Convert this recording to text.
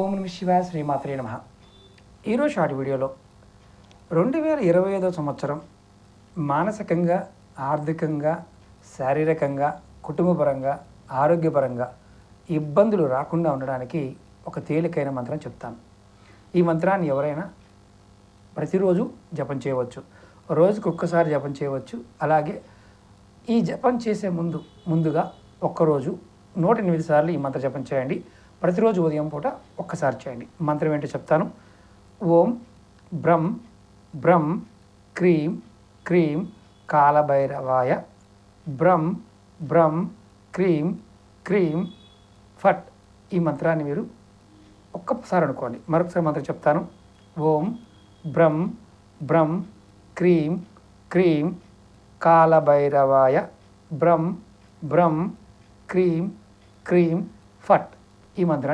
ఓం నమ శివాయ శ్రీమాత్రే నమ. ఈరోజు షార్ట్ వీడియోలో రెండు వేల ఇరవై ఐదో సంవత్సరం మానసికంగా ఆర్థికంగా శారీరకంగా కుటుంబపరంగా ఆరోగ్యపరంగా ఇబ్బందులు రాకుండా ఉండడానికి ఒక తేలికైన మంత్రం చెప్తాను. ఈ మంత్రాన్ని ఎవరైనా ప్రతిరోజు జపం చేయవచ్చు. రోజుకు ఒక్కసారి జపం చేయవచ్చు. అలాగే ఈ జపం చేసే ముందు ముందుగా ఒక్కరోజు నూట ఎనిమిది సార్లు ఈ మంత్ర జపం చేయండి. ప్రతిరోజు ఉదయం పూట ఒక్కసారి చేయండి. మంత్రం ఏంటో చెప్తాను. ఓం బ్రం బ్రం క్రీం క్రీం కాలభైరవాయ బ్రం బ్రం క్రీం క్రీం ఫట్ ఈ మంత్రాన్ని మీరు ఒక్కసారి అనుకోండి. మరొకసారి మంత్రం చెప్తాను. ఓం బ్రం బ్రం క్రీం క్రీం కాలభైరవాయ బ్రం బ్రం క్రీం క్రీం ఫట్ ఈ మంత్రాన్ని